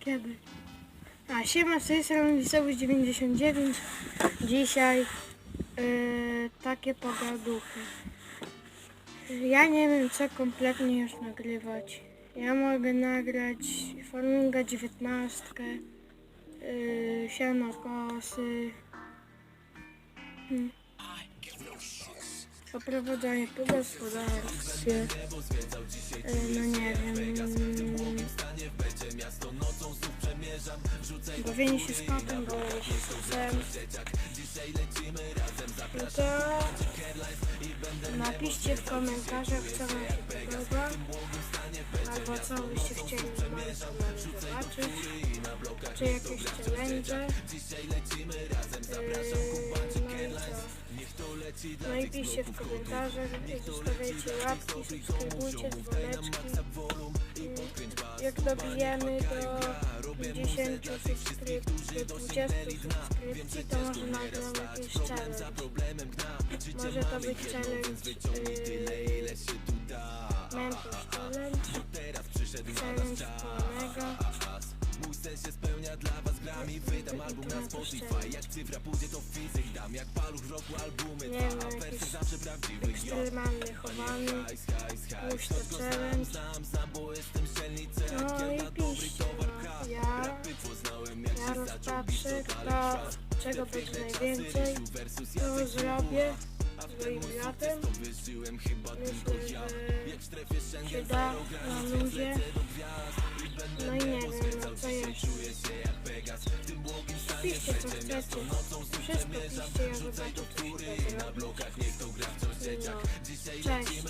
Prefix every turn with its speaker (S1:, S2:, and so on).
S1: Kiedy? A, siema, z tej strony Wisowy 99. Dzisiaj yy, takie pogaduchy. Ja nie wiem, co kompletnie już nagrywać. Ja mogę nagrać Formułę 19, yy, siano kosy, hmm. poprowadzenie po gospodarstwie, yy, no nie wiem, bawienie się z kotem, bawienie się z psem. No to napiszcie w komentarzach, co wam się podoba, albo co byście chcieli zobaczyć, czy jakieś challenge. Yy, i? No i piszcie w komentarzach, zostawiajcie łapki, subskrybujcie, dzwoneczki. Yy, Jak dobijemy do 10 subskrypcji, do 20 subskrypcji, to może nagram jakiś challenge. Może to być challenge yy, Mentos Challenge, challenge szkolnego. Wydam album na Spotify, jak cyfra pójdzie to fizyk dam, jak paluch w roku albumy Nie wiem, jakiś ekstremalny chowany, puść to challenge. No i piszcie, no. Kto, czego będzie najwięcej, to zrobię swoim bratem. Myślę, że się da na luzie. No i nie wiem, no co jeszcze. Piszcie co chcecie. Wszystko piszcie, ja zobaczę co się da. No. Cześć.